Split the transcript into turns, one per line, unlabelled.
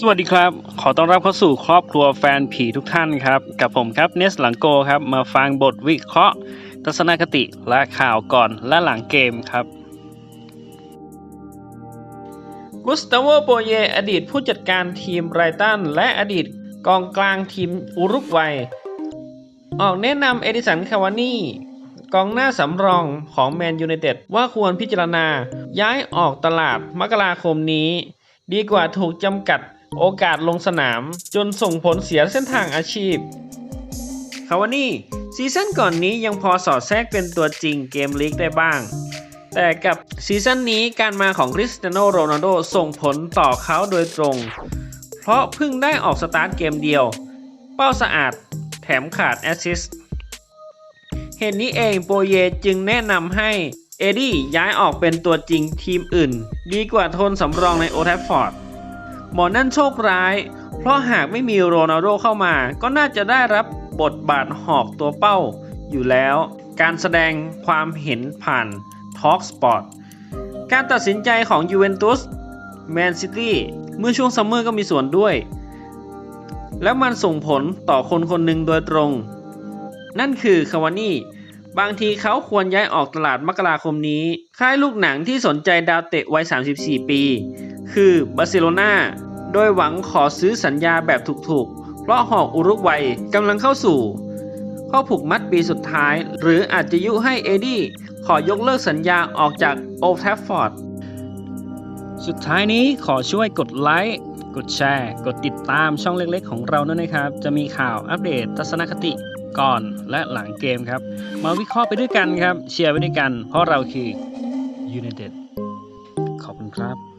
สวัสดีครับ ขอต้อนรับเข้าสู่ครอบครัวแฟนผีทุกท่านครับ กับผมครับเนสหลังโกครับ มาฟังบทวิเคราะห์ ทัศนคติและข่าวก่อนและหลังเกมครับกุสตาโวโปเยอดีตผู้จัดการทีมไรตันและอดีตกองกลางทีมอุรุกวัย ออกแนะนำเอดิสันคาวานี่กองหน้าสำรองของแมนยูไนเต็ดว่าควรพิจารณา ย้ายออกตลาดมกราคมนี้ ดีกว่าถูกจำกัด โอกาสลงสนามจนส่งผลเสียเส้นทางอาชีพ คาวานี่ซีซั่นก่อนนี้ยังพอสอดแทรกเป็นตัวจริงเกมลีกได้บ้าง แต่กับซีซั่นนี้การมาของคริสเตียโนโรนัลโดส่งผลต่อเขาโดยตรง เพราะเพิ่งได้ออกสตาร์ทเกมเดียว เป้าสะอาดแถมขาดแอสซิสต์เหตุนี้เองโปเยจึงแนะนำให้เอดดี้ย้ายออกเป็นตัวจริงทีมอื่น ดีกว่าทนสำรองในโอแทฟฟอร์ด หมอนั่นโชคร้าย เพราะหากไม่มีโรนัลโดเข้ามา ก็น่าจะได้รับบทบาทหอกตัวเป้าอยู่แล้ว การแสดงความเห็นผ่าน Talk Sport การตัดสินใจของยูเวนตุสแมนซิตี้เมื่อช่วงซัมเมอร์ก็มีส่วนด้วย และมันส่งผลต่อคนคนหนึ่งโดยตรง นั่นคือคาวานี่บางทีเขาควรย้ายออกตลาดมกราคมนี้ ค่ายลูกหนังที่สนใจดาวเตะวัย 34 ปี คือบาร์เซโลนาโดยหวังขอซื้อสัญญาแบบถูกๆ เพราะหอกอุรุกวัยกำลังเข้าสู่ ข้อผูกมัดปีสุดท้าย หรืออาจจะยุให้เอดี้ขอยกเลิกสัญญาออกจากโอลด์แทฟฟอร์ดสุดท้ายนี้ขอช่วยกดไลค์กดแชร์ กดติดตามช่องเล็กๆ ของเราด้วยนะครับ จะมีข่าวอัปเดตทัศนคติก่อนและหลังเกมครับ มาวิเคราะห์ไปด้วยกันครับ เชียร์ไปด้วยกัน เพราะเราคือ United ขอบคุณครับ